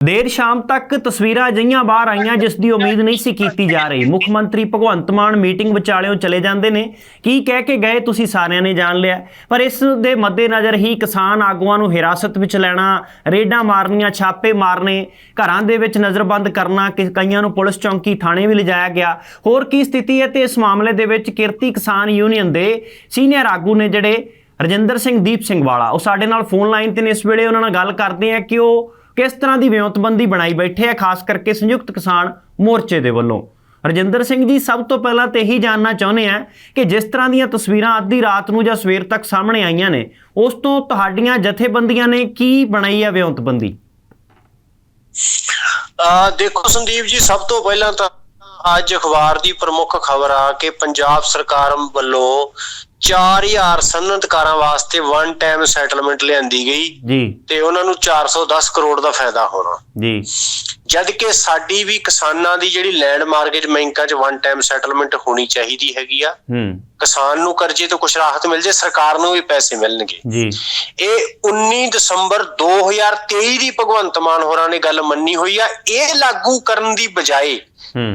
ਦੇਰ ਸ਼ਾਮ ਤੱਕ ਤਸਵੀਰਾਂ ਅਜਿਹੀਆਂ ਬਾਹਰ ਆਈਆਂ ਜਿਸ ਦੀ ਉਮੀਦ ਨਹੀਂ ਸੀ ਕੀਤੀ ਜਾ ਰਹੀ। ਮੁੱਖ ਮੰਤਰੀ ਭਗਵੰਤ ਮਾਨ ਮੀਟਿੰਗ ਵਿਚਾਲਿਓਂ ਚਲੇ ਜਾਂਦੇ ਨੇ। ਕੀ ਕਹਿ ਕੇ ਗਏ ਤੁਸੀਂ ਸਾਰਿਆਂ ਨੇ ਜਾਣ ਲਿਆ? ਪਰ ਇਸ ਦੇ ਮੱਦੇਨਜ਼ਰ ਹੀ ਕਿਸਾਨ ਆਗੂਆਂ ਨੂੰ ਹਿਰਾਸਤ ਵਿੱਚ ਲੈਣਾ, ਰੇਡਾਂ ਮਾਰਨੀਆਂ, ਛਾਪੇ ਮਾਰਨੇ, ਘਰਾਂ ਦੇ ਵਿੱਚ ਨਜ਼ਰਬੰਦ ਕਰਨਾ ਕਈਆਂ ਨੂੰ ਪੁਲਿਸ ਚੌਂਕੀ ਥਾਣੇ ਵੀ ਲਿਜਾਇਆ ਗਿਆ। ਹੋਰ ਕੀ ਸਥਿਤੀ ਹੈ ਤੇ ਇਸ ਮਾਮਲੇ ਦੇ ਵਿੱਚ ਕਿਰਤੀ ਕਿਸਾਨ ਯੂਨੀਅਨ ਦੇ ਸੀਨੀਅਰ ਆਗੂ ਨੇ ਜਿਹੜੇ ਰਜਿੰਦਰ ਸਿੰਘ, ਦੀਪ ਸਿੰਘ ਵਾਲਾ, ਉਹ ਸਾਡੇ ਨਾਲ ਫੋਨ ਲਾਈਨ ਤੇ ਨੇ। ਇਸ ਵੇਲੇ ਉਹਨਾਂ ਨਾਲ ਗੱਲ ਕਰਦੇ ਆ ਕਿ ਉਹ ਕਿਸ ਤਰ੍ਹਾਂ ਦੀ ਵਿਉਂਤਬੰਦੀ ਬਣਾਈ ਬੈਠੇ ਆ, ਖਾਸ ਕਰਕੇ ਸੰਯੁਕਤ ਕਿਸਾਨ ਮੋਰਚੇ ਦੇ ਵੱਲੋਂ? ਰਜਿੰਦਰ ਸਿੰਘ ਜੀ, ਸਭ ਤੋਂ ਪਹਿਲਾਂ ਤੇ ਇਹੀ ਜਾਨਣਾ ਚਾਹੁੰਦੇ ਆ ਕਿ ਜਿਸ ਤਰ੍ਹਾਂ ਦੀਆਂ ਤਸਵੀਰਾਂ ਅੱਧੀ ਰਾਤ ਨੂੰ ਜਾਂ ਸਵੇਰ ਤੱਕ ਸਾਹਮਣੇ ਆਈਆਂ ਨੇ, ਉਸ ਤੋਂ ਤੁਹਾਡੀਆਂ ਜਥੇਬੰਦੀਆਂ ਨੇ ਕੀ ਬਣਾਈ ਆ ਵਿਉਂਤਬੰਦੀ? ਆ ਦੇਖੋ ਸੰਦੀਪ ਜੀ, ਸਭ ਤੋਂ ਪਹਿਲਾਂ ਤਾਂ ਅੱਜ ਅਖਬਾਰ ਦੀ ਪ੍ਰਮੁੱਖ ਖਬਰ ਆ ਕਿ ਪੰਜਾਬ ਸਰਕਾਰ ਵੱਲੋਂ 4000 ਸਨਅਤਕਾਰਾਂ ਵਾਸਤੇ ਵਨ ਟਾਈਮ ਸੈਟਲਮੈਂਟ ਲਿਆਂਦੀ ਗਈ ਜੀ। ਤੇ ਉਹਨਾਂ ਨੂੰ 410 ਕਰੋੜ ਦਾ ਫਾਇਦਾ ਹੋਣਾ। ਜੀ। ਜਦ ਕਿ ਸਾਡੀ ਵੀ ਕਿਸਾਨਾਂ ਦੀ ਜਿਹੜੀ ਲੈਂਡ ਮਾਰਗੇਜ ਬੈਂਕਾਂ 'ਚ ਵਨ ਟਾਈਮ ਸੈਟਲਮੈਂਟ ਹੋਣੀ ਚਾਹੀਦੀ ਹੈਗੀ ਆ ਹੂੰ। ਕਿਸਾਨ ਨੂੰ ਕਰਜ਼ੇ ਤੋਂ ਕੁਝ ਰਾਹਤ ਮਿਲ ਜੇ ਸਰਕਾਰ ਨੂੰ ਵੀ ਪੈਸੇ ਮਿਲਣਗੇ। ਜੀ। ਇਹ 19 ਦਸੰਬਰ 2023 ਦੀ ਭਗਵੰਤ ਮਾਨ ਹੋਰਾਂ ਨੇ ਗੱਲ ਮੰਨੀ ਹੋਈ ਆ ਇਹ ਲਾਗੂ ਕਰਨ ਦੀ ਬਜਾਏ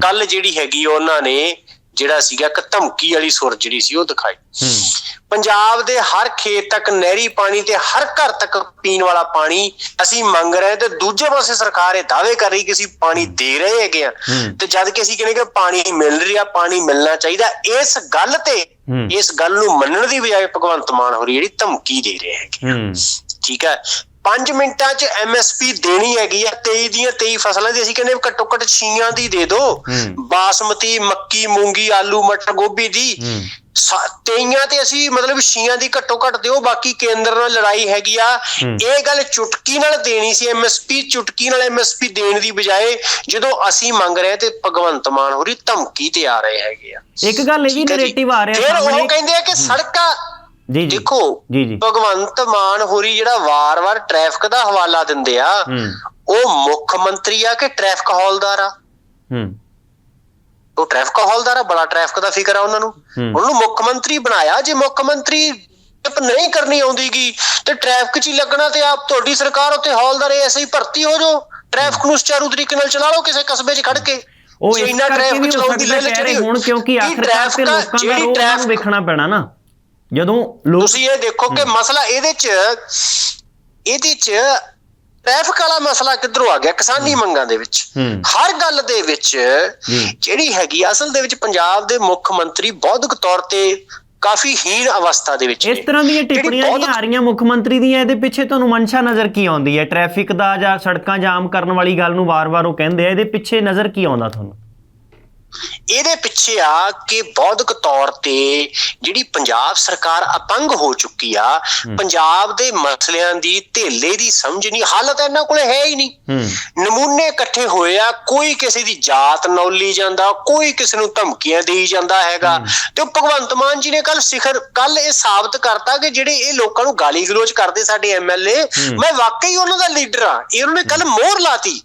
ਕੱਲ ਜਿਹੜੀ ਹੈਗੀ ਉਹਨਾਂ ਨੇ ਜਿਹੜਾ ਸੀਗਾ ਇੱਕ ਧਮਕੀ ਵਾਲੀ ਸੁਰ ਜਿਹੜੀ ਸੀ ਉਹ ਦਿਖਾਈ। ਪੰਜਾਬ ਦੇ ਹਰ ਖੇਤ ਤੱਕ ਨਹਿਰੀ ਪਾਣੀ ਤੇ ਹਰ ਘਰ ਤੱਕ ਪੀਣ ਵਾਲਾ ਪਾਣੀ ਅਸੀਂ ਮੰਗ ਰਹੇ ਤੇ ਦੂਜੇ ਪਾਸੇ ਸਰਕਾਰ ਇਹ ਦਾਅਵੇ ਕਰ ਰਹੀ ਕਿ ਅਸੀਂ ਪਾਣੀ ਦੇ ਰਹੇ ਹੈਗੇ ਆ। ਤੇ ਜਦ ਕਿ ਅਸੀਂ ਕਹਿੰਦੇ ਕਿ ਪਾਣੀ ਮਿਲ ਰਿਹਾ ਪਾਣੀ ਮਿਲਣਾ ਚਾਹੀਦਾ ਇਸ ਗੱਲ ਤੇ। ਇਸ ਗੱਲ ਨੂੰ ਮੰਨਣ ਦੀ ਬਜਾਏ ਭਗਵੰਤ ਮਾਨ ਹੋਰੀ ਜਿਹੜੀ ਧਮਕੀ ਦੇ ਰਹੇ ਹੈਗੇ ਠੀਕ ਹੈ। 5 ਮਿੰਟਾਂ 'ਚ ਐਮਐਸਪੀ ਦੇਣੀ ਹੈਗੀ ਆ 23 ਦੀਆਂ 23 ਫਸਲਾਂ ਦੀ ਅਸੀਂ ਕਹਿੰਦੇ ਘੱਟੋ ਘੱਟ ਛੀਆਂ ਦੀ ਦੇ ਦਿਓ। ਬਾਸਮਤੀ ਮੱਕੀ ਮੂੰਗੀ ਆਲੂ ਮਟਰ ਗੋਭੀ ਦੀ। ਤੇਈਆਂ ਤੇ ਅਸੀਂ ਮਤਲਬ ਛੀਆਂ ਦੀ ਘੱਟੋ ਘੱਟ ਦਿਓ ਬਾਕੀ ਕੇਂਦਰ ਨਾਲ ਲੜਾਈ ਹੈਗੀ ਆ। ਇਹ ਗੱਲ ਚੁਟਕੀ ਨਾਲ ਦੇਣੀ ਸੀ ਐਮਐਸਪੀ ਚੁਟਕੀ ਨਾਲ ਐਮਐਸਪੀ ਦੇਣ ਦੀ ਬਜਾਏ ਜਦੋਂ ਅਸੀਂ ਮੰਗ ਰਹੇ ਤੇ ਭਗਵੰਤ ਮਾਨ ਹੋਰੀ ਧਮਕੀ ਤੇ ਆ ਰਹੇ ਹੈਗੇ ਆ। ਇੱਕ ਗੱਲ ਇਹ ਵੀ। ਨੈਰੇਟਿਵ ਆ ਰਿਹਾ ਫਿਰ ਉਹ ਕਹਿੰਦੇ ਆ ਕਿ ਸੜਕਾਂ ਜੀ ਜੀ। ਦੇਖੋ ਜੀ ਜੀ। ਭਗਵੰਤ ਮਾਨ ਹੋਰੀ ਜਿਹੜਾ ਵਾਰ-ਵਾਰ ਟ੍ਰੈਫਿਕ ਦਾ ਹਵਾਲਾ ਦਿੰਦੇ ਆ ਉਹ ਮੁੱਖ ਮੰਤਰੀ ਆ ਕਿ ਟ੍ਰੈਫਿਕ ਹੌਲਦਾਰ ਆ? ਹੂੰ। ਉਹ ਟ੍ਰੈਫਿਕ ਹੌਲਦਾਰ ਆ ਬੜਾ ਟ੍ਰੈਫਿਕ ਦਾ ਫਿਕਰ ਆ ਉਹਨਾਂ ਨੂੰ। ਉਹਨੂੰ ਮੁੱਖ ਮੰਤਰੀ ਬਣਾਇਆ ਜੇ ਮੁੱਖ ਮੰਤਰੀ ਟਿਪ ਨਹੀਂ ਕਰਨੀ ਆਉਂਦੀਗੀ ਤੇ ਟ੍ਰੈਫਿਕ 'ਚ ਹੀ ਲੱਗਣਾ ਤੇ ਆਪ ਤੁਹਾਡੀ ਸਰਕਾਰ ਉੱਤੇ ਹੌਲਦਾਰ ਐਸੇ ਹੀ ਭਰਤੀ ਹੋ ਜਾਓ। ਟ੍ਰੈਫਿਕ ਨੂੰ ਸੁਚਾਰੂ ਤਰੀਕੇ ਨਾਲ ਚਲਾ ਲਓ ਕਿਸੇ ਕਸਬੇ 'ਚ ਖੜ ਕੇ। ਉਹ ਇੰਨਾ ਟ੍ਰੈਫਿਕ ਹੋ ਚਲਾਉਣ ਦੀ ਸਕਦਾ ਲੈ ਚੜੀ ਹੁਣ ਕਿਉਂਕਿ ਆਖਿਰਕਾਰ ਤੇ ਲੋਕਾਂ ਦਾ ਰੋਹ ਨੂੰ ਵੇਖਣਾ ਪੈਣਾ ਨਾ। ਜਦੋਂ ਲੋਕ ਤੁਸੀਂ ਇਹ ਦੇਖੋ ਕਿ ਮਸਲਾ ਇਹਦੇ 'ਚ ਇਹਦੇ 'ਚ ਟ੍ਰੈਫਿਕ ਵਾਲਾ ਮਸਲਾ ਕਿੱਧਰੋਂ ਆ ਗਿਆ ਕਿਸਾਨੀ ਮੰਗਾਂ ਦੇ ਵਿੱਚ। ਹਰ ਗੱਲ ਦੇ ਵਿੱਚ। ਜਿਹੜੀ ਹੈਗੀ ਅਸਲ ਦੇ ਵਿੱਚ ਪੰਜਾਬ ਦੇ ਮੁੱਖ ਮੰਤਰੀ ਬੌਧਿਕ ਤੌਰ ਤੇ ਕਾਫੀ ਹੀਣ ਅਵਸਥਾ ਦੇ ਵਿੱਚ ਇਸ। ਤਰ੍ਹਾਂ ਦੀਆਂ ਟਿੱਪਣੀਆਂ ਜਿਹੜੀਆਂ ਆ ਰਹੀਆਂ ਮੁੱਖ ਮੰਤਰੀ ਦੀਆਂ ਇਹਦੇ ਪਿੱਛੇ ਤੁਹਾਨੂੰ ਮਨਸ਼ਾ ਨਜ਼ਰ ਕੀ ਆਉਂਦੀ ਹੈ ਟ੍ਰੈਫਿਕ ਦਾ ਜਾਂ ਸੜਕਾਂ ਜਾਮ ਕਰਨ ਵਾਲੀ ਗੱਲ ਨੂੰ ਵਾਰ-ਵਾਰ ਉਹ ਕਹਿੰਦੇ ਆ ਇਹਦੇ ਪਿੱਛੇ ਨਜ਼ਰ ਕੀ ਆਉਂਦਾ ਤੁਹਾਨੂੰ ਇਹਦੇ ਪਿੱਛੇ ਆ ਕਿ ਬੌਧਿਕ ਤੌਰ ਤੇ ਜਿਹੜੀ ਪੰਜਾਬ ਸਰਕਾਰ ਅਪੰਗ ਹੋ ਚੁੱਕੀ ਆ ਪੰਜਾਬ ਦੇ ਮਸਲਿਆਂ ਦੀ ਧੇਲੇ ਦੀ ਸਮਝ ਨਹੀਂ ਹੱਲ ਤਾਂ ਇਹਨਾਂ ਕੋਲੇ ਹੈ ਹੀ ਨਹੀਂ। ਨਮੂਨੇ ਇਕੱਠੇ ਹੋਏ ਆ ਕੋਈ ਕਿਸੇ ਦੀ ਜਾਤ ਨੌਲੀ ਜਾਂਦਾ ਕੋਈ ਕਿਸੇ ਨੂੰ ਧਮਕੀਆਂ ਦੇਈ ਜਾਂਦਾ ਹੈਗਾ। ਤੇ ਭਗਵੰਤ ਮਾਨ ਜੀ ਨੇ ਕੱਲ ਸਿਖਰ ਕੱਲ ਇਹ ਸਾਬਤ ਕਰਤਾ ਕਿ ਜਿਹੜੇ ਇਹ ਲੋਕਾਂ ਨੂੰ ਗਾਲੀ ਗਲੋਚ ਕਰਦੇ ਸਾਡੇ ਐਮਐਲਏ ਮੈਂ ਵਾਕਈ ਉਹਨਾਂ ਦਾ ਲੀਡਰ ਆ ਇਹ ਉਹਨਾਂ ਨੇ ਕੱਲ ਮੋਹਰ ਲਾਤੀ।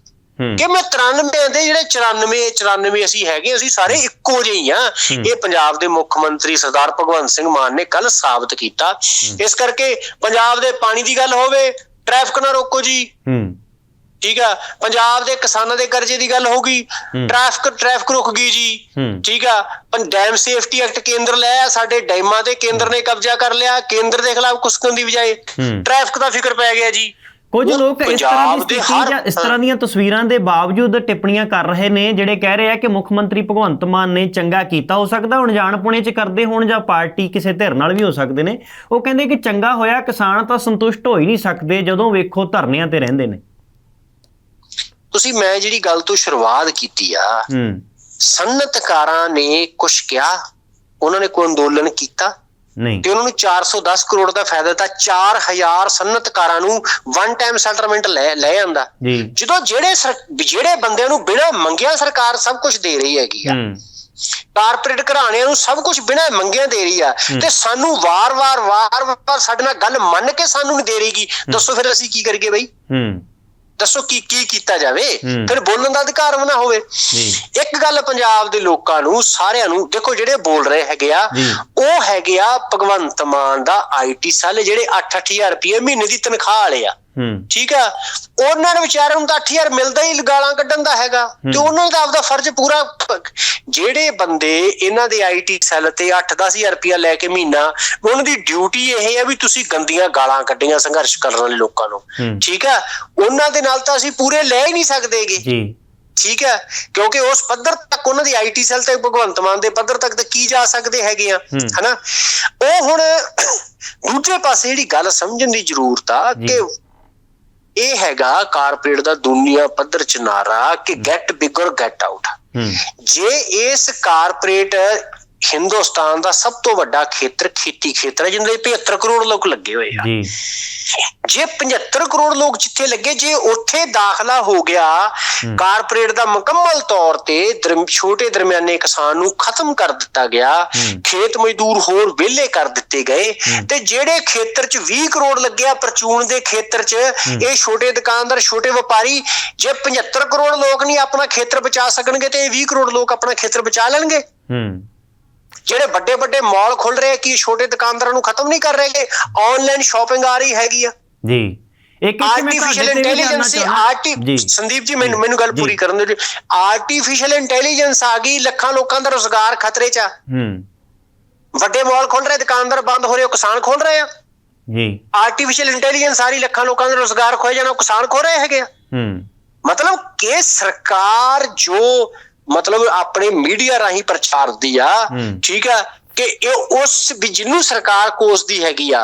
ਕਿ ਮੈਂ 93 ਦੇ ਜਿਹੜੇ 94 94 ਅਸੀਂ ਹੈਗੇ ਅਸੀਂ ਸਾਰੇ ਇੱਕੋ ਜਿਹੇ ਹੀ ਆ ਇਹ ਪੰਜਾਬ ਦੇ ਮੁੱਖ ਮੰਤਰੀ ਸਰਦਾਰ ਭਗਵੰਤ ਸਿੰਘ ਮਾਨ ਨੇ ਕੱਲ ਸਾਬਤ ਕੀਤਾ। ਇਸ ਕਰਕੇ ਪੰਜਾਬ ਦੇ ਪਾਣੀ ਦੀ ਗੱਲ ਹੋਵੇ ਟ੍ਰੈਫਿਕ ਨਾ ਰੋਕੋ ਜੀ। ਹੂੰ। ਠੀਕ ਆ? ਪੰਜਾਬ ਦੇ ਕਿਸਾਨਾਂ ਦੇ ਕਰਜ਼ੇ ਦੀ ਗੱਲ ਹੋ। ਗਈ। ਟ੍ਰੈਫਿਕ ਟ੍ਰੈਫਿਕ ਰੁਕ ਗਈ ਜੀ। ਠੀਕ ਆ? ਡੈਮ ਸੇਫਟੀ ਐਕਟ ਕੇਂਦਰ ਲੈ ਆ। ਸਾਡੇ ਡੈਮਾਂ ਤੇ ਕੇਂਦਰ ਨੇ ਕਬਜ਼ਾ ਕਰ ਲਿਆ। ਕੇਂਦਰ ਦੇ ਖਿਲਾਫ ਕੁਸਕਣ ਦੀ ਬਜਾਏ। ਟ੍ਰੈਫਿਕ ਦਾ ਫਿਕਰ ਪੈ ਗਿਆ ਜੀ। ਕੁਝ ਲੋਕ ਇਸ ਤਰ੍ਹਾਂ ਦੀ ਸਥਿਤੀ ਜਾਂ ਇਸ ਤਰ੍ਹਾਂ ਦੀਆਂ ਤਸਵੀਰਾਂ ਦੇ ਬਾਵਜੂਦ ਟਿੱਪਣੀਆਂ ਕਰ ਰਹੇ ਨੇ ਜਿਹੜੇ ਕਹਿ ਰਹੇ ਆ ਕਿ ਮੁੱਖ ਮੰਤਰੀ ਭਗਵੰਤ ਮਾਨ ਨੇ ਚੰਗਾ ਕੀਤਾ। ਹੋ ਸਕਦਾ ਹੁਣ ਜਾਣਪੁਣੇ ਚ ਕਰਦੇ ਹੋਣ ਜਾਂ ਪਾਰਟੀ ਕਿਸੇ ਧਿਰ ਨਾਲ ਵੀ ਹੋ ਸਕਦੇ ਨੇ। ਉਹ ਕਹਿੰਦੇ ਕਿ ਚੰਗਾ ਹੋਇਆ ਕਿਸਾਨ ਤਾਂ ਸੰਤੁਸ਼ਟ ਹੋ ਹੀ ਨਹੀਂ ਸਕਦੇ ਜਦੋਂ ਵੇਖੋ ਧਰਨਿਆਂ ਤੇ ਰਹਿੰਦੇ ਨੇ। ਤੁਸੀਂ ਮੈਂ ਜਿਹੜੀ ਗੱਲ ਤੋਂ ਸ਼ੁਰੂਆਤ ਕੀਤੀ ਆ ਹੂੰ। ਸਨਅਤਕਾਰਾਂ ਨੇ ਕੁਝ ਕਿਹਾ ਉਹਨਾਂ ਨੇ ਕੋਈ ਅੰਦੋਲਨ ਕੀਤਾ? ਨਹੀਂ। ਤੇ ਉਹਨਾਂ ਨੂੰ 410 ਕਰੋੜ ਦਾ ਫਾਇਦਾ ਤਾਂ 4000 ਸਨਅਤਕਾਰਾਂ ਨੂੰ ਵਨ ਟਾਈਮ ਸੈਟਲਮੈਂਟ ਲੈ ਲੈ ਆਂਦਾ। ਜਦੋਂ ਜਿਹੜੇ ਜਿਹੜੇ ਬੰਦਿਆਂ ਨੂੰ ਬਿਨਾਂ ਮੰਗਿਆ ਸਰਕਾਰ ਸਭ ਕੁਝ ਦੇ ਰਹੀ ਹੈਗੀ ਆ। ਕਾਰਪੋਰੇਟ ਘਰਾਣਿਆਂ ਨੂੰ ਸਭ ਕੁਝ ਬਿਨਾਂ ਮੰਗਿਆ ਦੇ ਰਹੀ ਆ। ਤੇ ਸਾਨੂੰ ਵਾਰ-ਵਾਰ ਵਾਰ-ਵਾਰ ਸਾਡੇ ਨਾਲ ਗੱਲ ਮੰਨ ਕੇ ਸਾਨੂੰ ਨਹੀਂ ਦੇ ਰਹੀਗੀ ਦੱਸੋ ਫਿਰ ਅਸੀਂ ਕੀ ਕਰੀਏ ਬਈ? ਹੂੰ। ਦੱਸੋ ਕੀ ਕੀ ਕੀਤਾ ਜਾਵੇ। ਫਿਰ ਬੋਲਣ ਦਾ ਅਧਿਕਾਰ ਵੀ ਨਾ ਹੋਵੇ ਇੱਕ ਗੱਲ ਪੰਜਾਬ ਦੇ ਲੋਕਾਂ ਨੂੰ ਸਾਰਿਆਂ ਨੂੰ ਦੇਖੋ ਜਿਹੜੇ ਬੋਲ ਰਹੇ ਹੈਗੇ ਆ। ਉਹ ਹੈਗੇ ਆ ਭਗਵੰਤ ਮਾਨ ਦਾ ਆਈਟੀ ਸੈੱਲ ਜਿਹੜੇ 8-8000 ਰੁਪਏ ਮਹੀਨੇ ਦੀ ਤਨਖਾਹ ਵਾਲੇ ਆ ਠੀਕ ਆ? ਉਹਨਾਂ ਨੇ ਵਿਚਾਰਿਆਂ ਨੂੰ ਤਾਂ 8000 ਮਿਲਦਾ ਹੀ ਗਾਲਾਂ ਕੱਢਣ ਦਾ ਹੈਗਾ। ਤੇ ਉਹਨਾਂ ਦਾ ਆਪਦਾ ਫਰਜ਼ ਪੂਰਾ ਜਿਹੜੇ ਬੰਦੇ ਇਹਨਾਂ ਦੇ ਆਈਟੀ ਸੈੱਲ ਤੇ 8-10000 ਰੁਪਇਆ ਲੈ ਕੇ ਮਹੀਨਾ ਉਹਨਾਂ ਦੀ ਡਿਊਟੀ ਇਹ ਹੈ ਵੀ ਤੁਸੀਂ ਗੰਦੀਆਂ ਗਾਲਾਂ ਕੱਢੀਆਂ ਸੰਘਰਸ਼ ਕਰਨ ਵਾਲੇ ਲੋਕਾਂ ਨੂੰ। ਠੀਕ ਆ? ਉਹਨਾਂ ਦੇ ਨਾਲ ਤਾਂ ਅਸੀਂ ਪੂਰੇ ਲੈ ਹੀ ਨਹੀਂ ਸਕਦੇਗੇ। ਜੀ। ਠੀਕ ਹੈ ਕਿਉਂਕਿ ਉਸ ਪੱਧਰ ਤੱਕ ਉਹਨਾਂ ਦੀ ਆਈਟੀ ਸੈੱਲ ਤੇ ਭਗਵੰਤ ਮਾਨ ਦੇ ਪੱਧਰ ਤੱਕ ਤੇ ਕੀ ਜਾ ਸਕਦੇ ਹੈਗੇ ਆ। ਹਨਾ? ਉਹ ਹੁਣ ਦੂਜੇ ਪਾਸੇ ਜਿਹੜੀ ਗੱਲ ਸਮਝਣ ਦੀ ਜ਼ਰੂਰਤ ਆ। ਕਿ ਇਹ ਹੈਗਾ ਕਾਰਪੋਰੇਟ ਦਾ ਦੁਨੀਆ ਪੱਧਰ ਚ ਨਾਰਾ ਕਿ ਗੈਟ ਬਿਗਰ ਗੈਟ ਆਊਟ ਜੇ ਇਸ ਕਾਰਪੋਰੇਟ ਹਿੰਦੁਸਤਾਨ ਦਾ ਸਭ ਤੋਂ ਵੱਡਾ ਖੇਤਰ ਖੇਤੀ ਖੇਤਰ ਹੈ ਜਿੰਦੇ 75 ਕਰੋੜ ਲੋਕ ਲੱਗੇ ਹੋਏ ਆ। ਜੀ। ਜੇ 75 ਕਰੋੜ ਲੋਕ ਜਿੱਥੇ ਲੱਗੇ ਜੇ ਉੱਥੇ ਦਾਖਲਾ ਹੋ ਗਿਆ ਕਾਰਪੋਰੇਟ ਦਾ ਮੁਕੰਮਲ ਤੌਰ ਤੇ ਛੋਟੇ ਦਰਮਿਆਨੇ ਕਿਸਾਨ ਨੂੰ ਖਤਮ ਕਰ ਦਿੱਤਾ ਗਿਆ। ਖੇਤ ਮਜ਼ਦੂਰ ਹੋਰ ਵਿਹਲੇ ਕਰ ਦਿੱਤੇ ਗਏ ਤੇ ਜਿਹੜੇ ਖੇਤਰ 'ਚ 20 ਕਰੋੜ ਲੱਗਿਆ ਪਰਚੂਨ ਦੇ ਖੇਤਰ 'ਚ ਇਹ ਛੋਟੇ ਦੁਕਾਨਦਾਰ ਛੋਟੇ ਵਪਾਰੀ ਜੇ 75 ਕਰੋੜ ਲੋਕ ਨਹੀਂ ਆਪਣਾ ਖੇਤਰ ਬਚਾ ਸਕਣਗੇ ਤੇ ਇਹ 20 ਕਰੋੜ ਲੋਕ ਆਪਣਾ ਖੇਤਰ ਬਚਾ ਲੈਣਗੇ। ਹੂੰ। ਜਿਹੜੇ ਵੱਡੇ ਵੱਡੇ ਮਾਲ ਖੁੱਲ ਰਹੇ ਕੀ ਛੋਟੇ ਦੁਕਾਨਦਾਰਾਂ ਨੂੰ ਖਤਮ ਨਹੀਂ ਕਰ ਰਹੇ ਆਨਲਾਈਨ ਸ਼ਾਪਿੰਗ ਆ ਰਹੀ ਹੈਗੀ ਆ। ਜੀ। ਇੱਕ ਇੱਕ ਮੈਂ ਤੁਹਾਡੇ ਇੰਟੈਲੀਜੈਂਸ ਆਰਟੀ ਸੰਦੀਪ ਜੀ ਮੈਨੂੰ ਮੈਨੂੰ ਗੱਲ। ਪੂਰੀ ਕਰਨ ਦਿਓ ਆਰਟੀਫੀਸ਼ੀਅਲ ਇੰਟੈਲੀਜੈਂਸ ਆ ਗਈ ਲੱਖਾਂ ਲੋਕਾਂ ਦਾ ਰੋਜ਼ਗਾਰ ਖਤਰੇ 'ਚ ਆ। ਹੂੰ। ਵੱਡੇ ਮਾਲ ਖੁੱਲ ਰਹੇ ਦੁਕਾਨਦਾਰ ਬੰਦ ਹੋ ਰਹੇ ਉਹ ਕਿਸਾਨ ਖੋਲ ਰਹੇ ਆ। ਜੀ। ਆਰਟੀਫੀਸ਼ੀਅਲ ਇੰਟੈਲੀਜੈਂਸ ਸਾਰੀ ਲੱਖਾਂ ਲੋਕਾਂ ਦਾ ਰੋਜ਼ਗਾਰ ਖੋਏ ਜਾਣਾ ਕਿਸਾਨ ਖੋ ਰਹੇ ਹੈਗੇ ਆ। ਹੂੰ। ਮਤਲਬ ਕਿ ਸਰਕਾਰ ਜੋ ਮਤਲਬ ਆਪਣੇ ਮੀਡੀਆ ਰਾਹੀਂ ਪ੍ਰਚਾਰ ਦੀ ਆ। ਠੀਕ ਆ ਕਿ ਇਹ ਉਸ ਵੀ ਜਿਹਨੂੰ ਸਰਕਾਰ ਕੋਸਦੀ ਹੈਗੀ ਆ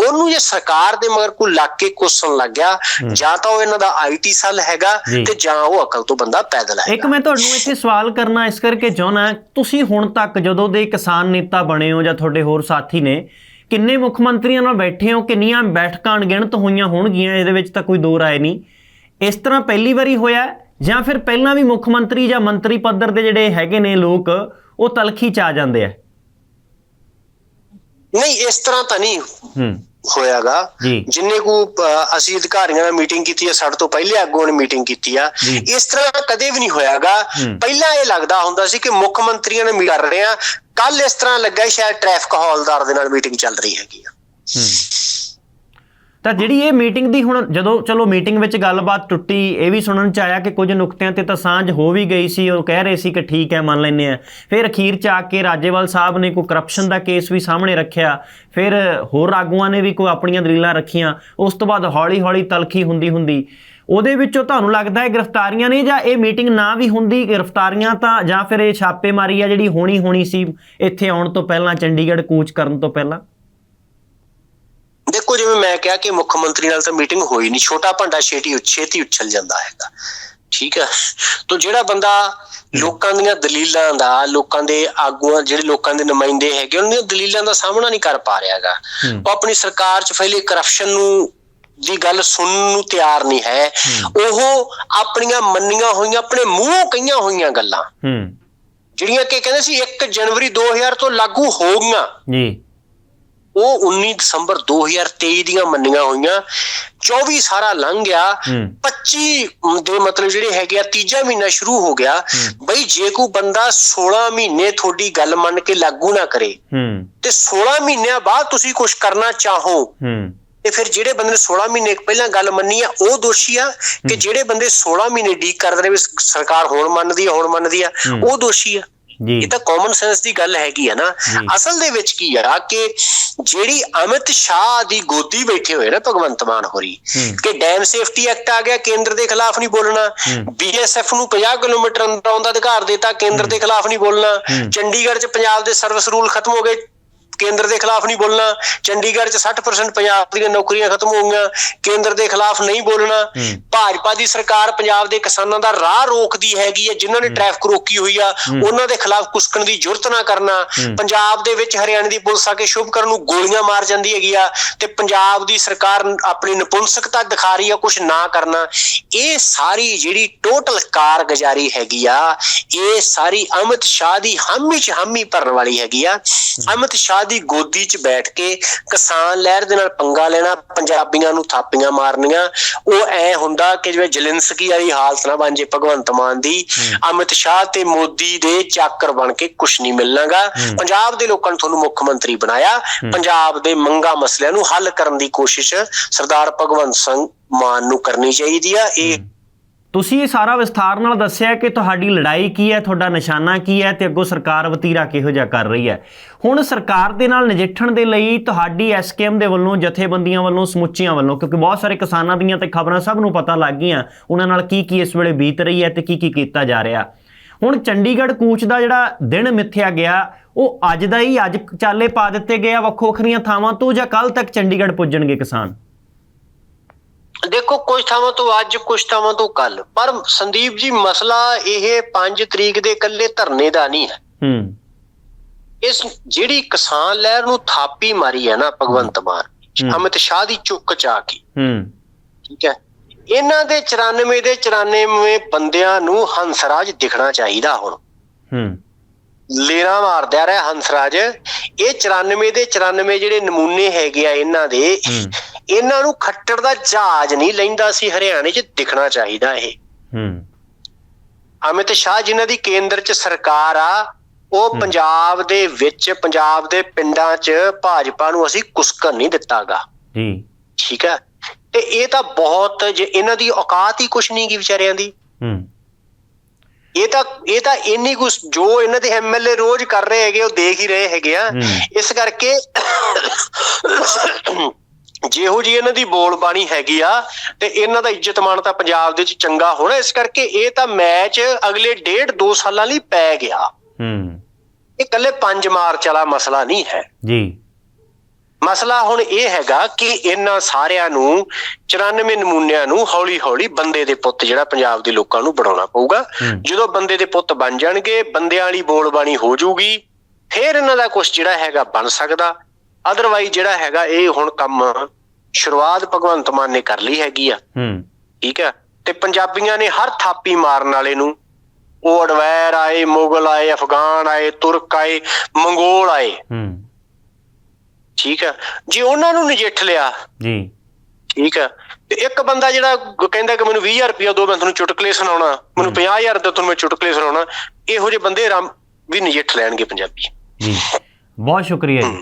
ਉਹਨੂੰ ਜੇ ਸਰਕਾਰ ਦੇ ਮਗਰ ਕੋਈ ਲੱਗ ਕੇ ਕੋਸਣ ਲੱਗ ਗਿਆ ਜਾਂ ਤਾਂ ਉਹ ਇਹਨਾਂ ਦਾ ਆਈਟੀ ਸੈੱਲ ਹੈਗਾ। ਤੇ ਜਾਂ ਉਹ ਅਕਲ ਤੋਂ ਬੰਦਾ ਪੈਦਲ ਹੈ ਇੱਕ ਮੈਂ ਤੁਹਾਨੂੰ ਇੱਥੇ ਸਵਾਲ ਕਰਨਾ ਇਸ ਕਰਕੇ ਚਾਹੁੰਦਾ ਤੁਸੀਂ ਹੁਣ ਤੱਕ ਜਦੋਂ ਦੇ ਕਿਸਾਨ ਨੇਤਾ ਬਣੇ ਹੋ ਜਾਂ ਤੁਹਾਡੇ ਹੋਰ ਸਾਥੀ ਨੇ ਕਿੰਨੇ ਮੁੱਖ ਮੰਤਰੀਆਂ ਨਾਲ ਬੈਠੇ ਹੋ ਕਿੰਨੀਆਂ ਬੈਠਕਾਂ ਅਣਗਿਣਤ ਹੋਈਆਂ ਹੋਣਗੀਆਂ ਇਹਦੇ ਵਿੱਚ ਤਾਂ ਕੋਈ ਦੋ ਰਾਏ ਨਹੀਂ ਇਸ ਤਰ੍ਹਾਂ ਪਹਿਲੀ ਵਾਰੀ ਹੋਇਆ ਹੈ? ਜਾਂ ਫਿਰ ਪਹਿਲਾਂ ਵੀ ਮੁੱਖ ਮੰਤਰੀ ਜਾਂ ਮੰਤਰੀ ਪੱਧਰ ਦੇ ਜਿਹੜੇ ਹੈਗੇ ਨੇ ਲੋਕ ਉਹ ਤਲਖੀ ਚ ਆ ਜਾਂਦੇ ਆ? ਨਹੀਂ ਇਸ ਤਰ੍ਹਾਂ ਤਾਂ ਨਹੀਂ ਹੂੰ। ਹੋਇਆਗਾ। ਜਿੰਨੇ ਕੋ ਅਸੀਂ ਅਧਿਕਾਰੀਆਂ ਨਾਲ ਮੀਟਿੰਗ ਕੀਤੀ ਹੈ ਸਾਡੇ ਤੋਂ ਪਹਿਲੇ ਆਗੂਆਂ ਨੇ ਮੀਟਿੰਗ ਕੀਤੀ ਆ। ਇਸ ਤਰ੍ਹਾਂ ਕਦੇ ਵੀ ਨਹੀਂ ਹੋਇਆਗਾ। ਪਹਿਲਾਂ ਇਹ ਲੱਗਦਾ ਹੁੰਦਾ ਸੀ ਕਿ ਮੁੱਖ ਮੰਤਰੀਆਂ ਨੇ ਮੀਟ ਕਰ ਰਹੇ ਆ। ਕੱਲ ਇਸ ਤਰ੍ਹਾਂ ਲੱਗਾ ਸ਼ਾਇਦ ਟ੍ਰੈਫਿਕ ਹੌਲਦਾਰ ਦੇ ਨਾਲ ਮੀਟਿੰਗ ਚੱਲ ਰਹੀ ਹੈਗੀ ਆ। ਹੂੰ। ਤਾਂ ਜਿਹੜੀ ਇਹ ਮੀਟਿੰਗ ਦੀ ਹੁਣ ਜਦੋਂ ਚਲੋ ਮੀਟਿੰਗ ਵਿੱਚ ਗੱਲਬਾਤ ਟੁੱਟੀ, ਇਹ ਵੀ ਸੁਣਨ ਚ ਆਇਆ ਕਿ ਕੁਝ ਨੁਕਤਿਆਂ ਤੇ ਤਾਂ ਸਾਂਝ ਹੋ ਵੀ ਗਈ ਸੀ, ਉਹ ਕਹਿ ਰਹੇ ਸੀ ਕਿ ਠੀਕ ਹੈ, ਮੰਨ ਲੈਂਦੇ ਆ ਫਿਰ ਅਖੀਰ ਚ ਆ ਕੇ ਰਾਜੇਵਾਲ ਸਾਹਿਬ ਨੇ ਕੋਈ ਕਰਪਸ਼ਨ ਦਾ ਕੇਸ ਵੀ ਸਾਹਮਣੇ ਰੱਖਿਆ, ਫਿਰ ਹੋਰ ਆਗੂਆਂ ਨੇ ਵੀ ਕੋਈ ਆਪਣੀਆਂ ਦਲੀਲਾਂ ਰੱਖੀਆਂ, ਉਸ ਤੋਂ ਬਾਅਦ ਹੌਲੀ ਹੌਲੀ ਤਲਖੀ ਹੁੰਦੀ ਹੁੰਦੀ ਉਹਦੇ ਵਿੱਚੋਂ ਤੁਹਾਨੂੰ ਲੱਗਦਾ ਹੈ ਗ੍ਰਿਫਤਾਰੀਆਂ ਨੇ ਜਾਂ ਇਹ ਮੀਟਿੰਗ ਨਾ ਵੀ ਹੁੰਦੀ, ਗ੍ਰਿਫਤਾਰੀਆਂ ਤਾਂ ਜਾਂ ਫਿਰ ਇਹ ਛਾਪੇਮਾਰੀ ਆ ਜਿਹੜੀ ਹੋਣੀ ਹੋਣੀ ਸੀ ਇੱਥੇ ਆਉਣ ਤੋਂ ਪਹਿਲਾਂ, ਚੰਡੀਗੜ੍ਹ ਕੂਚ ਕਰਨ ਤੋਂ ਪਹਿਲਾਂ? ਜਿਵੇਂ ਮੈਂ ਕਿਹਾ ਕਿ ਮੁੱਖ ਮੰਤਰੀ ਨਾਲ ਤਾਂ ਮੀਟਿੰਗ ਹੋਈ ਨਹੀਂ ਛੋਟਾ ਭੰਡਾ ਛੇਤੀ ਛੇਤੀ ਉਛਲ ਜਾਂਦਾ ਹੈਗਾ। ਠੀਕ ਹੈ। ਤੋਂ ਜਿਹੜਾ ਬੰਦਾ ਲੋਕਾਂ ਦੀਆਂ ਦਲੀਲਾਂ ਦਾ ਲੋਕਾਂ ਦੇ ਆਗੂਆਂ ਜਿਹੜੇ ਲੋਕਾਂ ਦੇ ਨੁਮਾਇੰਦੇ ਹੈਗੇ ਉਹਨਾਂ ਦੀਆਂ ਦਲੀਲਾਂ ਦਾ ਸਾਹਮਣਾ ਨਹੀਂ ਕਰ ਪਾ ਰਿਹਾਗਾ। ਉਹ ਆਪਣੀ ਸਰਕਾਰ 'ਚ ਫੈਲੇ ਕਰਪਸ਼ਨ ਨੂੰ ਦੀ ਗੱਲ ਸੁਣਨ ਨੂੰ ਤਿਆਰ ਨਹੀਂ ਹੈ। ਉਹ ਆਪਣੀਆਂ ਮੰਨੀਆਂ ਹੋਈਆਂ ਆਪਣੇ ਮੂੰਹੋਂ ਕਹੀਆਂ ਹੋਈਆਂ ਗੱਲਾਂ। ਹੂੰ। ਜਿਹੜੀਆਂ ਕਿ ਕਹਿੰਦੇ ਸੀ 1 ਜਨਵਰੀ 2000 ਤੋਂ ਲਾਗੂ ਹੋ ਗਈਆਂ। ਜੀ। ਉਹ 19 ਦਸੰਬਰ 2023 ਦੀਆਂ ਮੰਨੀਆਂ ਹੋਈਆਂ। 24 ਸਾਰਾ ਲੰਘ ਗਿਆ। ਹੂੰ। 25 ਦੇ ਮਤਲਬ ਜਿਹੜੇ ਹੈਗੇ ਆ ਤੀਜਾ ਮਹੀਨਾ ਸ਼ੁਰੂ ਹੋ ਗਿਆ। ਬਈ ਜੇ ਕੋਈ ਬੰਦਾ 16 ਮਹੀਨੇ ਤੁਹਾਡੀ ਗੱਲ ਮੰਨ ਕੇ ਲਾਗੂ ਨਾ ਕਰੇ ਤੇ 16 ਮਹੀਨਿਆਂ ਬਾਅਦ ਤੁਸੀਂ ਕੁਝ ਕਰਨਾ ਚਾਹੋ। ਤੇ ਫਿਰ ਜਿਹੜੇ ਬੰਦੇ ਨੇ 16 ਮਹੀਨੇ ਪਹਿਲਾਂ ਗੱਲ ਮੰਨੀ ਆ ਉਹ ਦੋਸ਼ੀ ਆ ਕਿ ਜਿਹੜੇ ਬੰਦੇ 16 ਮਹੀਨੇ ਡੀਕ ਕਰਦੇ ਨੇ ਵੀ ਸਰਕਾਰ ਹੁਣ ਮੰਨਦੀ ਆ ਹੁਣ ਮੰਨਦੀ ਆ। ਉਹ ਦੋਸ਼ੀ ਆ। ਇਹ ਤਾਂ ਕਾਮਨ ਸੈਂਸ ਦੀ ਗੱਲ ਹੈਗੀ ਆ ਨਾ। ਅਸਲ ਦੇ ਵਿੱਚ ਕੀ ਆ ਕਿ ਜਿਹੜੀ ਅਮਿਤ ਸ਼ਾਹ ਦੀ ਗੋਦੀ ਬੈਠੇ ਹੋਏ ਨਾ ਭਗਵੰਤ ਮਾਨ ਹੋਰੀ ਹੂੰ। ਕਿ ਡੈਮ ਸੇਫਟੀ ਐਕਟ ਆ ਗਿਆ ਕੇਂਦਰ ਦੇ ਖਿਲਾਫ ਨਹੀਂ ਬੋਲਣਾ ਹੂੰ। ਬੀਐਸਐਫ ਨੂੰ 50 ਕਿਲੋਮੀਟਰ ਅੰਦਰ ਆਉਣ ਦਾ ਅਧਿਕਾਰ ਦਿੱਤਾ ਕੇਂਦਰ ਦੇ ਖਿਲਾਫ ਨਹੀਂ ਬੋਲਣਾ ਹੂੰ। ਚੰਡੀਗੜ੍ਹ 'ਚ ਪੰਜਾਬ ਦੇ ਸਰਵਿਸ ਰੂਲ ਖਤਮ ਹੋ ਗਏ ਕੇਂਦਰ ਦੇ ਖਿਲਾਫ ਨਹੀਂ ਬੋਲਣਾ ਚੰਡੀਗੜ੍ਹ 'ਚ 60% ਪੰਜਾਬ ਦੀਆਂ ਨੌਕਰੀਆਂ ਖਤਮ ਹੋ ਗਈਆਂ ਕੇਂਦਰ ਦੇ ਖਿਲਾਫ ਨਹੀਂ ਬੋਲਣਾ। ਭਾਜਪਾ ਦੀ ਸਰਕਾਰ ਪੰਜਾਬ ਦੇ ਕਿਸਾਨਾਂ ਦਾ ਰਾਹ ਰੋਕਦੀ ਹੈਗੀ ਹੈ ਜਿਨ੍ਹਾਂ ਨੇ ਟ੍ਰੈਫਿਕ ਰੋਕੀ ਹੋਈ ਆ ਉਹਨਾਂ ਦੇ ਖਿਲਾਫ ਕੁਸਕਣ ਦੀ ਜੁਰਤ ਨਾ ਕਰਨਾ। ਪੰਜਾਬ ਦੇ ਵਿੱਚ ਹਰਿਆਣਾ ਦੀ ਪੁਲਿਸ ਆ ਕੇ ਸ਼ੁਭਕਰਨ ਨੂੰ ਗੋਲੀਆਂ ਮਾਰ ਜਾਂਦੀ ਹੈਗੀ ਆ ਤੇ ਪੰਜਾਬ ਦੀ ਸਰਕਾਰ ਆਪਣੀ ਨਿਪੁੰਸਕਤਾ ਦਿਖਾ ਰਹੀ ਆ ਕੁਝ ਨਾ ਕਰਨਾ ਇਹ ਸਾਰੀ ਜਿਹੜੀ ਟੋਟਲ ਕਾਰਗੁਜ਼ਾਰੀ ਹੈਗੀ ਆ ਇਹ ਸਾਰੀ ਅਮਿਤ ਸ਼ਾਹ ਦੀ ਹਾਮੀ ਚ ਹਾਮੀ ਭਰਨ ਵਾਲੀ ਹੈਗੀ ਆ ਅਮਿਤ ਸ਼ਾਹ ਦੀ ਗੋਦੀ 'ਚ ਬੈਠ ਕੇ ਕਿਸਾਨ ਲਹਿਰ ਦੇ ਨਾਲ ਪੰਗਾ ਲੈਣਾ ਪੰਜਾਬੀਆਂ ਨੂੰ ਥਾਪੀਆਂ ਮਾਰਨੀਆਂ ਉਹ ਐ ਹੁੰਦਾ ਕਿ ਜਿਵੇਂ ਜਲਿੰਸਕੀ ਵਾਲੀ ਹਾਲਤ ਨਾ ਬਣ ਜੇ ਭਗਵੰਤ ਮਾਨ ਦੀ ਅਮਿਤ ਸ਼ਾਹ ਤੇ ਮੋਦੀ ਦੇ ਚਾਕਰ ਬਣ ਕੇ ਕੁਝ ਨਹੀਂ ਮਿਲਣਾਗਾ। ਪੰਜਾਬ ਦੇ ਲੋਕਾਂ ਨੇ ਤੁਹਾਨੂੰ ਮੁੱਖ ਮੰਤਰੀ ਬਣਾਇਆ। ਪੰਜਾਬ ਦੇ ਮੰਗਾ ਮਸਲਿਆਂ ਨੂੰ ਹੱਲ ਕਰਨ ਦੀ ਕੋਸ਼ਿਸ਼ ਸਰਦਾਰ ਭਗਵੰਤ ਸਿੰਘ ਮਾਨ ਨੂੰ ਕਰਨੀ ਚਾਹੀਦੀ ਆ। ਇਹ ਤੁਸੀਂ ਇਹ ਸਾਰਾ ਵਿਸਥਾਰ ਨਾਲ ਦੱਸਿਆ ਕਿ ਤੁਹਾਡੀ ਲੜਾਈ ਕੀ ਹੈ, ਤੁਹਾਡਾ ਨਿਸ਼ਾਨਾ ਕੀ ਹੈ ਤੇ ਅੱਗੋਂ ਸਰਕਾਰ ਵਤੀਰਾ ਕਿਹੋ ਜਿਹਾ ਕਰ ਰਹੀ ਹੈ। ਹੁਣ ਸਰਕਾਰ ਦੇ ਨਾਲ ਨਜਿੱਠਣ ਦੇ ਲਈ ਤੁਹਾਡੀ ਐਸਕੇਐਮ ਦੇ ਵੱਲੋਂ, ਜਥੇਬੰਦੀਆਂ ਵੱਲੋਂ, ਸਮੁੱਚੀਆਂ ਵੱਲੋਂ, ਕਿਉਂਕਿ ਬਹੁਤ ਸਾਰੇ ਕਿਸਾਨਾਂ ਦੀਆਂ ਤੇ ਖਬਰਾਂ ਸਭ ਨੂੰ ਪਤਾ ਲੱਗ ਗਈਆਂ, ਉਹਨਾਂ ਨਾਲ ਕੀ ਕੀ ਇਸ ਵੇਲੇ ਬੀਤ ਰਹੀ ਹੈ ਤੇ ਕੀ ਕੀ ਕੀਤਾ ਜਾ ਰਿਹਾ। ਹੁਣ ਚੰਡੀਗੜ੍ਹ ਕੂਚ ਦਾ ਜਿਹੜਾ ਦਿਨ ਮਿੱਥਿਆ ਗਿਆ, ਉਹ ਅੱਜ ਦਾ ਹੀ ਅੱਜ ਚਾਲੇ ਪਾ ਦਿੱਤੇ ਗਏ ਆ ਵੱਖੋ ਵੱਖਰੀਆਂ ਥਾਵਾਂ ਤੋਂ ਜਾਂ ਕੱਲ ਤੱਕ ਚੰਡੀਗੜ੍ਹ ਪੁੱਜਣਗੇ ਕਿਸਾਨ? ਦੇਖੋ ਕੁਝ ਥਾਵਾਂ ਤੋਂ ਅੱਜ ਕੁਝ ਥਾਵਾਂ ਤੋਂ ਕੱਲ ਪਰ ਸੰਦੀਪ ਜੀ ਮਸਲਾ ਇਹ 5 ਤਰੀਕ ਦੇ ਇਕੱਲੇ ਧਰਨੇ ਦਾ ਨਹੀਂ ਹੈ। ਹੂੰ। ਇਸ ਜਿਹੜੀ ਕਿਸਾਨ ਲਹਿਰ ਨੂੰ ਥਾਪੀ ਮਾਰੀ ਹੈ ਨਾ ਭਗਵੰਤ ਮਾਨ। ਅਮਿਤ ਸ਼ਾਹ ਦੀ ਚੁੱਕ ਚਾ ਕੇ ਹੂੰ। ਠੀਕ ਹੈ। ਇਹਨਾਂ ਦੇ 94 ਦੇ 94 ਬੰਦਿਆਂ ਨੂੰ ਹੰਸਰਾਜ ਦਿਖਣਾ ਚਾਹੀਦਾ ਹੁਣ। ਹੂੰ। ਲੇਰਾ ਮਾਰਦਾ ਰਿਹਾ ਹੰਸਰਾਜ। ਇਹ 94 ਦੇ 94 ਜਿਹੜੇ ਨਮੂਨੇ ਹੈਗੇ ਆ ਇਹਨਾਂ ਦੇ ਹੂੰ। ਇਹਨਾਂ ਨੂੰ ਖੱਟੜ ਦਾ ਜਹਾਜ਼ ਨਹੀਂ ਲੈਂਦਾ ਸੀ ਹਰਿਆਣੇ 'ਚ ਦਿਖਣਾ ਚਾਹੀਦਾ ਇਹ। ਹੂੰ। ਅਮਿਤ ਸ਼ਾਹ ਜਿਨ੍ਹਾਂ ਦੀ ਕੇਂਦਰ 'ਚ ਸਰਕਾਰ ਆ ਉਹ ਪੰਜਾਬ ਦੇ ਵਿੱਚ ਪੰਜਾਬ ਦੇ ਪਿੰਡਾਂ 'ਚ ਭਾਜਪਾ ਨੂੰ ਅਸੀਂ ਕੁਸਕਰ ਨਹੀਂ ਦਿੱਤਾਗਾ। ਜੀ। ਠੀਕ ਹੈ ਤੇ ਇਹ ਤਾਂ ਬਹੁਤ ਜੇ ਇਹਨਾਂ ਦੀ ਔਕਾਤ ਹੀ ਕੁਛ ਨਹੀਂ ਗੀ ਵਿਚਾਰਿਆਂ ਦੀ। ਹੂੰ। ਇਹ ਤਾਂ ਇਹ ਤਾਂ ਇੰਨੀ ਕੁਛ ਜੋ ਇਹਨਾਂ ਦੇ ਐਮਐਲਏ ਰੋਜ਼ ਕਰ ਰਹੇ ਹੈਗੇ ਉਹ ਦੇਖ ਹੀ ਰਹੇ ਹੈਗੇ ਆ। ਇਸ ਕਰਕੇ ਜਿਹੋ ਜੀ ਇਹਨਾਂ ਦੀ ਬੋਲ ਬਾਣੀ ਹੈਗੀ ਆ ਤੇ ਇਹਨਾਂ ਦਾ ਇੱਜ਼ਤ ਮਾਣ ਤਾਂ ਪੰਜਾਬ ਦੇ ਵਿੱਚ ਚੰਗਾ ਹੋਣਾ ਇਸ ਕਰਕੇ ਇਹ ਤਾਂ ਮੈਚ ਅਗਲੇ ਡੇਢ ਦੋ ਸਾਲਾਂ ਲਈ ਪੈ ਗਿਆ। ਹੂੰ। ਇਹ ਕੱਲੇ 5 ਮਾਰਚ ਵਾਲਾ ਮਸਲਾ ਨਹੀਂ ਹੈ। ਜੀ। ਮਸਲਾ ਹੁਣ ਇਹ ਹੈਗਾ ਕਿ ਇਹਨਾਂ ਸਾਰਿਆਂ ਨੂੰ 94 ਨਮੂਨਿਆਂ ਨੂੰ ਹੌਲੀ-ਹੌਲੀ ਬੰਦੇ ਦੇ ਪੁੱਤ ਜਿਹੜਾ ਪੰਜਾਬ ਦੇ ਲੋਕਾਂ ਨੂੰ ਬਣਾਉਣਾ ਪਊਗਾ। ਜਦੋਂ ਬੰਦੇ ਦੇ ਪੁੱਤ ਬਣ ਜਾਣਗੇ ਬੰਦਿਆਂ ਵਾਲੀ ਬੋਲਬਾਣੀ ਹੋ ਜਾਊਗੀ ਫਿਰ ਇਹਨਾਂ ਦਾ ਕੁਝ ਜਿਹੜਾ ਹੈਗਾ ਬਣ ਸਕਦਾ। ਅਦਰਵਾਈਜ਼ ਜਿਹੜਾ ਹੈਗਾ ਇਹ ਹੁਣ ਕੰਮ ਸ਼ੁਰੂਆਤ ਭਗਵੰਤ ਮਾਨ ਨੇ ਕਰ ਲਈ ਹੈਗੀ ਆ। ਹੂੰ। ਠੀਕ ਹੈ ਤੇ ਪੰਜਾਬੀਆਂ ਨੇ ਹਰ ਥਾਪੀ ਮਾਰਨ ਵਾਲੇ ਨੂੰ ਉਹ ਅਡਵੈਰ ਆਏ ਮੁਗਲ ਆਏ ਅਫਗਾਨ ਆਏ ਤੁਰਕ ਆਏ ਮੰਗੋਲ ਆਏ। ਹੂੰ। ਠੀਕ ਹੈ ਜੇ ਉਹਨਾਂ ਨੂੰ ਨਜਿੱਠ ਲਿਆ ਜੀ। ਠੀਕ ਹੈ ਤੇ ਇੱਕ ਬੰਦਾ ਜਿਹੜਾ ਕਹਿੰਦਾ ਕਿ ਮੈਨੂੰ 20000 ਰੁਪਇਆ ਦਿਓ ਮੈਂ ਤੁਹਾਨੂੰ ਚੁਟਕਲੇ ਸੁਣਾਉਣਾ। ਮੈਨੂੰ 50000 ਦਿਓ ਤੁਹਾਨੂੰ ਮੈਂ ਚੁਟਕਲੇ ਸੁਣਾਉਣਾ। ਇਹੋ ਜਿਹੇ ਬੰਦੇ ਰਾਮ ਵੀ ਨਜਿੱਠ ਲੈਣਗੇ ਪੰਜਾਬੀ। ਜੀ। ਬਹੁਤ ਸ਼ੁਕਰੀਆ ਜੀ।